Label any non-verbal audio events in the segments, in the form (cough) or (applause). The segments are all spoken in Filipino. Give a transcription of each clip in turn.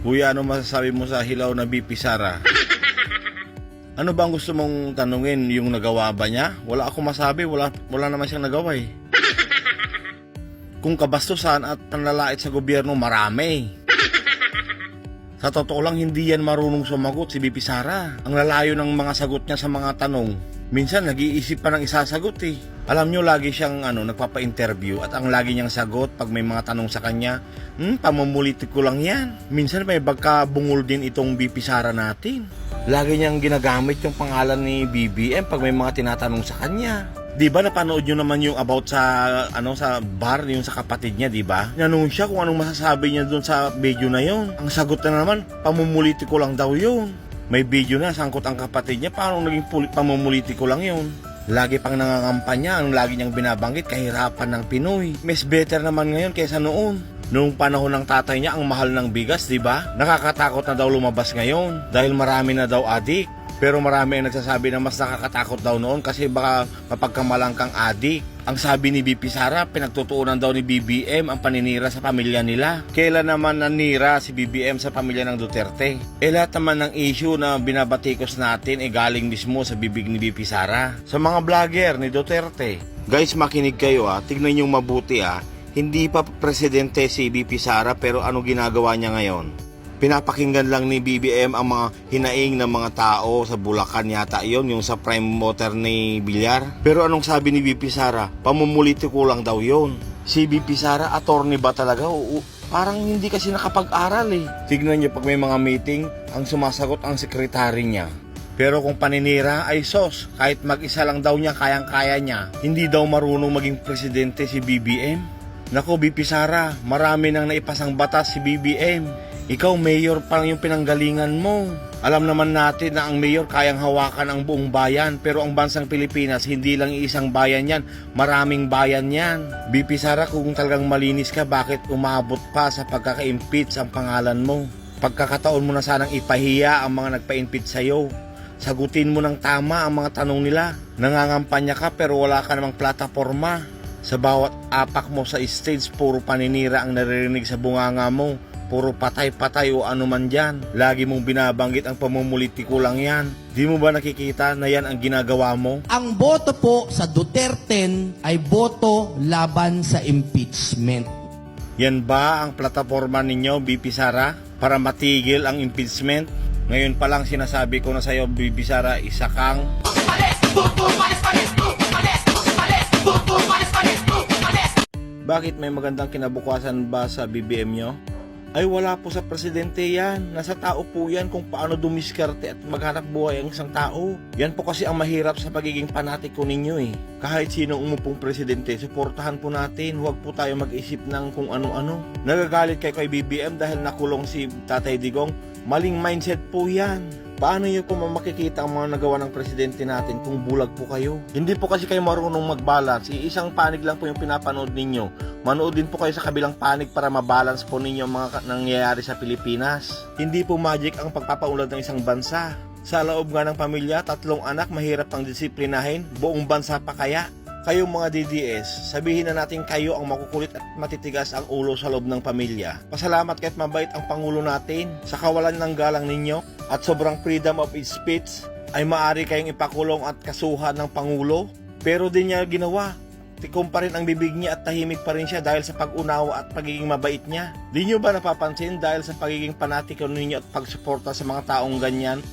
Kuya, ano masasabi mo sa hilaw na BP Sara? Ano bang gusto mong tanungin? Yung nagawa ba niya? Wala akong masabi. Wala, wala naman siyang nagawa eh. Kung kabastusan at panlalait sa gobyerno, marami. Sa totoo lang, hindi yan marunong sumagot si BP Sara. Ang lalayo ng mga sagot niya sa mga tanong. Minsan, nag-iisip pa ng isasagot eh. Alam nyo, lagi siyang ano, nagpapa-interview at ang lagi niyang sagot pag may mga tanong sa kanya, hmm, pamumulitik ko lang yan. Minsan may bagkabungol din itong BP Sara natin. Lagi niyang ginagamit yung pangalan ni BBM pag may mga tinatanong sa kanya. Di ba napanood nyo naman yung about sa ano sa bar yung sa kapatid niya, di ba? Nanong siya kung anong masasabi niya doon sa video na yon. Ang sagot na naman, pamumulitiko lang daw yun. May video na sangkot ang kapatid niya, paano naging pamumulitiko lang yun? Lagi pang nangangampanya, ang lagi niyang binabanggit, kahirapan ng Pinoy. Mas better naman ngayon kaysa noon. Noong panahon ng tatay niya, ang mahal ng bigas, di ba? Nakakatakot na daw lumabas ngayon dahil marami na daw adik. Pero marami ang nagsasabi na mas nakakatakot daw noon kasi baka mapagkamalang kang adik. Ang sabi ni BP Sara, pinagtutuunan daw ni BBM ang paninira sa pamilya nila. Kailan naman nanira si BBM sa pamilya ng Duterte? Eh lahat naman ng issue na binabatikos natin eh galing mismo sa bibig ni BP Sara. Sa mga vlogger ni Duterte. Guys, makinig kayo ah. Tignan yung mabuti ah. Hindi pa presidente si BP Sara pero ano ginagawa niya ngayon? Pinapakinggan lang ni BBM ang mga hinaing ng mga tao sa Bulacan yata yon yung sa prime motor ni Bilyar. Pero anong sabi ni BP Sara? Pamumulitiko lang daw yon. Si BP Sara, attorney ba talaga? Oo, parang hindi kasi nakapag-aral eh. Tignan niyo pag may mga meeting, ang sumasagot ang sekretary niya. Pero kung paninira ay sos, kahit mag-isa lang daw niya kayang-kaya niya, hindi daw marunong maging presidente si BBM. Nako, BP Sara, marami nang naipasang batas si BBM. Ikaw, mayor pa lang yung pinanggalingan mo. Alam naman natin na ang mayor kayang hawakan ang buong bayan, pero ang bansang Pilipinas, hindi lang isang bayan yan, maraming bayan yan. BP Sara, kung talagang malinis ka, bakit umabot pa sa pagkaka-impeach ang pangalan mo? Pagkakataon mo na sanang ipahiya ang mga nagpa-impeach sa'yo. Sagutin mo ng tama ang mga tanong nila. Nangangampanya ka pero wala ka namang plataforma. Sa bawat apak mo sa stage, puro paninira ang naririnig sa bunganga mo. Puro patay-patay o ano man dyan. Lagi mong binabanggit ang pamumulitiko lang yan. Di mo ba nakikita na yan ang ginagawa mo? Ang boto po sa Duterte ay boto laban sa impeachment. Yan ba ang plataforma ninyo, BP Sara, para matigil ang impeachment? Ngayon pa lang sinasabi ko na sa'yo, BP Sara, isa kang Bakit may magandang kinabukasan ba sa BBM nyo? Ay wala po sa presidente yan. Nasa tao po yan kung paano dumiskarte at maghanap buhay ang isang tao. Yan po kasi ang mahirap sa pagiging panatiko ninyo eh. Kahit sino umupong presidente, suportahan po natin. Huwag po tayo mag-isip ng kung ano-ano. Nagagalit kayo kay BBM dahil nakulong si Tatay Digong. Maling mindset po yan. Paano nyo po makikita ang mga nagawa ng presidente natin kung bulag po kayo? Hindi po kasi kayo marunong mag-balance. Iisang panig lang po yung pinapanood ninyo. Manood din po kayo sa kabilang panig para mabalance po ninyo ang mga nangyayari sa Pilipinas. Hindi po magic ang pagpapaunlad ng isang bansa. Sa loob nga ng pamilya, tatlong anak, mahirap pang disiplinahin. Buong bansa pa kaya? Kayong mga DDS, sabihin na natin kayo ang makukulit at matitigas ang ulo sa loob ng pamilya. Pasalamat kahit mabait ang Pangulo natin sa kawalan ng galang ninyo at sobrang freedom of speech ay maaari kayong ipakulong at kasuhan ng Pangulo. Pero din niya ginawa. Tikom pa rin ang bibig niya at tahimik pa rin siya dahil sa pag-unawa at pagiging mabait niya. Di niyo ba napapansin dahil sa pagiging panatiko ninyo at pagsuporta sa mga taong ganyan?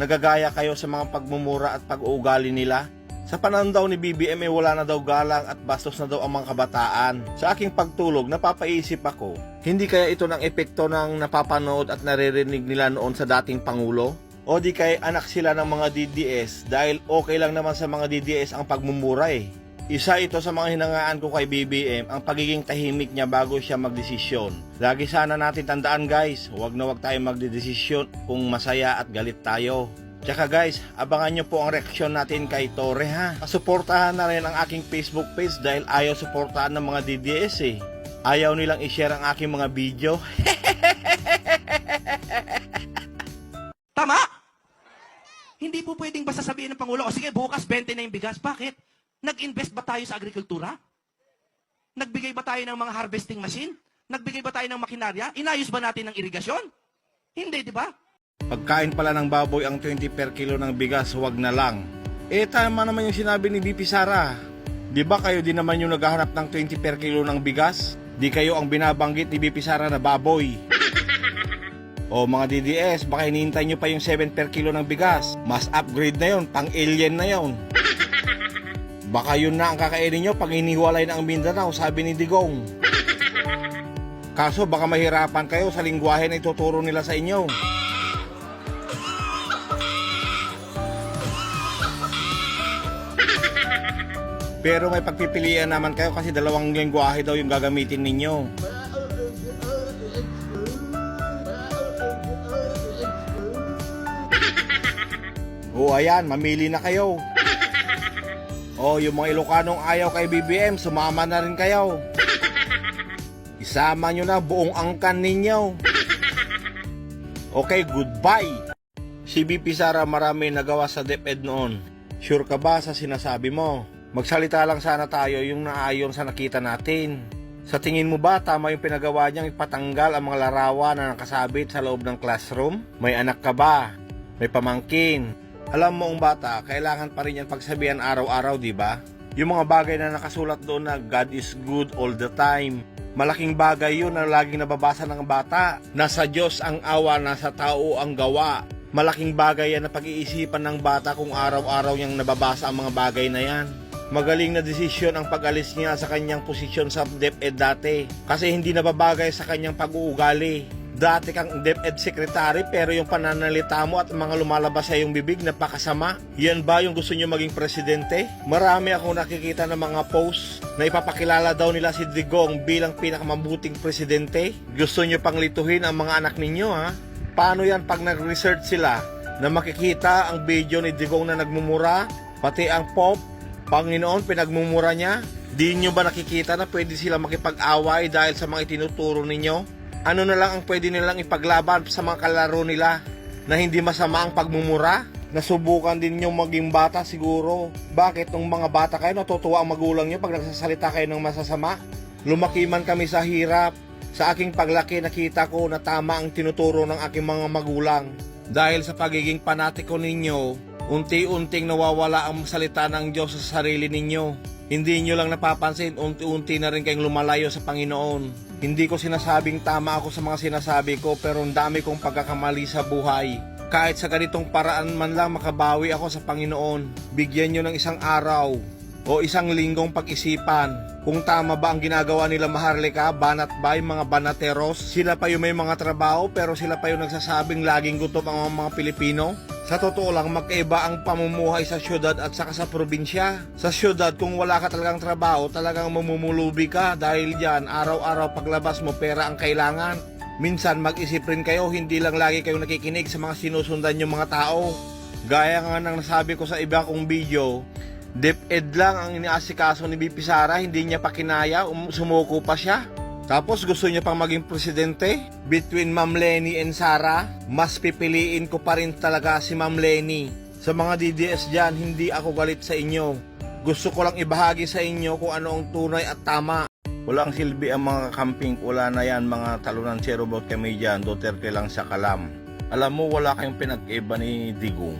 Nagagaya kayo sa mga pagmumura at pag-uugali nila? Sa panahon daw ni BBM ay wala na daw galang at bastos na daw ang mga kabataan. Sa aking pagtulog, napapaisip ako, hindi kaya ito ng epekto ng napapanood at naririnig nila noon sa dating Pangulo? O di kay anak sila ng mga DDS dahil okay lang naman sa mga DDS ang pagmumura eh. Isa ito sa mga hinangaan ko kay BBM ang pagiging tahimik niya bago siya magdesisyon. Lagi sana natin tandaan guys, huwag na huwag tayo magdedesisyon kung masaya at galit tayo. Tsaka guys, abangan nyo po ang reaksyon natin kay Torre ha. Suportahan na rin ang aking Facebook page dahil ayaw suportahan ng mga DDS eh. Ayaw nilang i-share ang aking mga video. (laughs) Tama? Hindi po pwedeng basta sabihin ng Pangulo, o sige, bukas 20 na yung bigas. Bakit? Nag-invest ba tayo sa agrikultura? Nagbigay ba tayo ng mga harvesting machine? Nagbigay ba tayo ng makinarya? Inayos ba natin ng irigasyon? Hindi, di ba? Pagkain pala ng baboy ang 20 per kilo ng bigas, huwag na lang. Eh, tama naman yung sinabi ni BP Sara. Di ba kayo din naman yung naghahanap ng 20 per kilo ng bigas? Di kayo ang binabanggit ni BP Sara na baboy. (laughs) O mga DDS, baka hinihintay nyo pa yung 7 per kilo ng bigas. Mas upgrade na yon, pang alien na yon. (laughs) Baka yun na ang kakainin nyo pag hiniwalay na ang Mindanao, sabi ni Digong. (laughs) Kaso baka mahirapan kayo sa lingwahe na ituturo nila sa inyo. Pero may pagpipilian naman kayo kasi dalawang lingwahe daw yung gagamitin ninyo. (laughs) O ayan, mamili na kayo. (laughs) O yung mga Ilocanong ayaw kay BBM, sumama na rin kayo. (laughs) Isama nyo na buong angkan ninyo. Okay, goodbye. Si BP Sara marami nagawa sa DepEd noon. Sure ka ba sa sinasabi mo? Magsalita lang sana tayo yung naayon sa nakita natin. Sa tingin mo ba tama yung pinagawa niyang ipatanggal ang mga larawan na nakasabit sa loob ng classroom? May anak ka ba? May pamangkin? Alam mo ang bata, kailangan pa rin yan pagsabihan araw-araw, di ba? Yung mga bagay na nakasulat doon na God is good all the time. Malaking bagay yun na laging nababasa ng bata. Nasa Diyos ang awa, nasa tao ang gawa. Malaking bagay yan na pag-iisipan ng bata kung araw-araw niyang nababasa ang mga bagay na yan. Magaling na desisyon ang pag-alis niya sa kanyang posisyon sa DepEd dati kasi hindi nababagay sa kanyang pag-uugali. Dati kang DepEd secretary pero yung pananalita mo at mga lumalabas sa iyong bibig napakasama. Yan ba yung gusto niyo maging presidente? Marami akong nakikita ng mga posts na ipapakilala daw nila si Digong bilang pinakamabuting presidente. Gusto niyo pang lituhin ang mga anak ninyo ha? Paano yan pag nag-research sila na makikita ang video ni Digong na nagmumura, pati ang pop, Panginoon, pinagmumura niya? Di nyo ba nakikita na pwede sila makipag-away dahil sa mga itinuturo ninyo? Ano na lang ang pwede nilang ipaglaban sa mga kalaro nila na hindi masama ang pagmumura? Nasubukan din yung maging bata siguro. Bakit nung mga bata kayo natutuwa ang magulang nyo pag nagsasalita kayo ng masasama? Lumaki man kami sa hirap. Sa aking paglaki nakita ko na tama ang tinuturo ng aking mga magulang. Dahil sa pagiging panatiko ninyo, unti-unting nawawala ang salita ng Diyos sa sarili ninyo. Hindi nyo lang napapansin, unti-unti na rin kayong lumalayo sa Panginoon. Hindi ko sinasabing tama ako sa mga sinasabi ko pero ang dami kong pagkakamali sa buhay. Kahit sa ganitong paraan man lang makabawi ako sa Panginoon. Bigyan nyo ng isang araw o isang linggong pag-isipan. Kung tama ba ang ginagawa nila Maharlika, banat ba yung mga banateros? Sila pa yung may mga trabaho pero sila pa yung nagsasabing laging gutom ang mga Pilipino? Sa totoo lang, magkaiba ang pamumuhay sa syudad at saka sa probinsya. Sa syudad, kung wala ka talagang trabaho, talagang mamumulubi ka dahil dyan, araw-araw paglabas mo, pera ang kailangan. Minsan, mag-isip rin kayo, hindi lang lagi kayo nakikinig sa mga sinusundan yung mga tao. Gaya nga ng nasabi ko sa iba kong video, DepEd lang ang iniasikaso ni BP Sara, hindi niya pa kinaya, um, sumuko pa siya. Tapos gusto niya pang maging presidente? Between Ma'am Lenny and Sara, mas pipiliin ko pa rin talaga si Ma'am Lenny. Sa mga DDS dyan, hindi ako galit sa inyo. Gusto ko lang ibahagi sa inyo kung ano ang tunay at tama. Walang silbi ang mga camping, wala na yan mga talunan zero vote kami dyan, Duterte lang sa kalam. Alam mo, wala kayong pinag-iba ni Digong.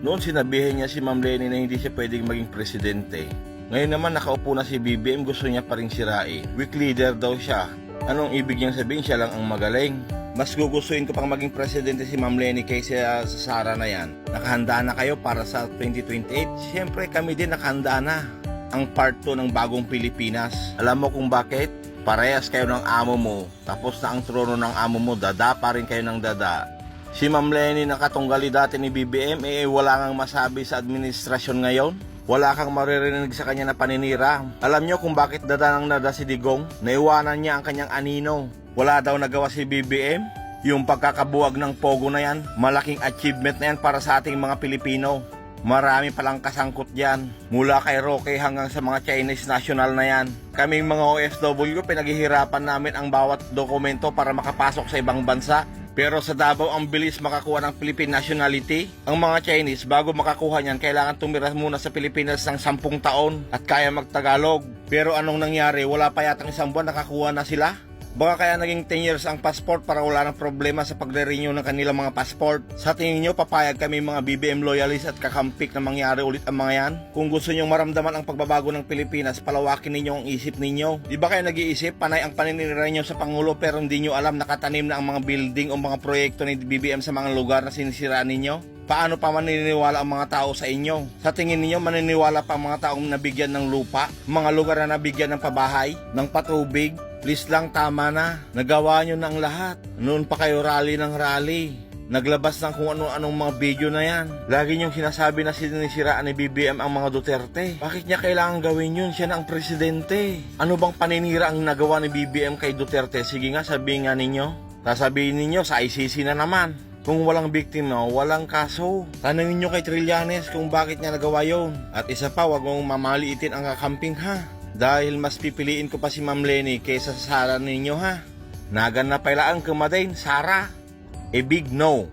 Noon sinabihin niya si Ma'am Lenny na hindi siya pwedeng maging presidente. Ngayon naman nakaupo na si BBM, gusto niya pa rin sirain. Weak leader daw siya. Anong ibig niyang sabihin siya lang ang magaling? Mas gugustuhin ko pang maging presidente si Ma'am Lenny kaysa sa Sara na yan. Nakahanda na kayo para sa 2028? Siyempre kami din nakahanda na. Ang part 2 ng bagong Pilipinas. Alam mo kung bakit? Parehas kayo ng amo mo. Tapos na ang trono ng amo mo, dada pa rin kayo ng dada. Si Ma'am Lenny na katunggali dati ni BBM, eh wala kang masabi sa administrasyon ngayon. Wala kang maririnig sa kanya na paninira. Alam nyo kung bakit dada ng nada si Digong? Naiwanan niya ang kanyang anino. Wala daw nagawa si BBM? Yung pagkakabuwag ng Pogo na yan, malaking achievement na yan para sa ating mga Pilipino. Marami palang kasangkot yan. Mula kay Roque hanggang sa mga Chinese national na yan. Kaming mga OFW, pinaghihirapan namin ang bawat dokumento para makapasok sa ibang bansa. Pero sa Davao, ang bilis makakuha ng Philippine nationality. Ang mga Chinese, bago makakuha niyan, kailangan tumira muna sa Pilipinas ng 10 taon at kaya magtagalog. Pero anong nangyari? Wala pa yatang isang buwan nakakuha na sila. Baka kaya naging 10 years ang passport para wala ng problema sa pagre-renew ng kanilang mga passport. Sa tingin nyo, papayag kami mga BBM loyalists at kakampik na mangyari ulit ang mga yan? Kung gusto nyong maramdaman ang pagbabago ng Pilipinas, palawakin ninyo ang isip ninyo. Di ba kayo nag-iisip, panay ang paninira nyo sa Pangulo pero hindi nyo alam nakatanim na ang mga building o mga proyekto ni BBM sa mga lugar na sinisiraan ninyo? Paano pa maniniwala ang mga tao sa inyo? Sa tingin ninyo, maniniwala pa ang mga taong nabigyan ng lupa, mga lugar na nabigyan ng pabahay, ng patubig, Please lang tama na. Nagawa nyo na ang lahat. Noon pa kayo rally ng rally. Naglabas ng kung ano-anong mga video na yan. Lagi niyong sinasabi na sinisiraan ni BBM ang mga Duterte. Bakit niya kailangan gawin yun? Siya na ang presidente. Ano bang paninira ang nagawa ni BBM kay Duterte? Sige nga, sabihin nga ninyo. Sasabihin ninyo sa ICC na naman. Kung walang biktima, walang kaso. Tanungin nyo kay Trillanes kung bakit niya nagawa yon. At isa pa, wag mong mamaliitin ang kakamping ha. Dahil mas pipiliin ko pa si Ma'am Lenny kaysa sa Sara ninyo ha. Nagan na pala kumadain, Sara. A big no.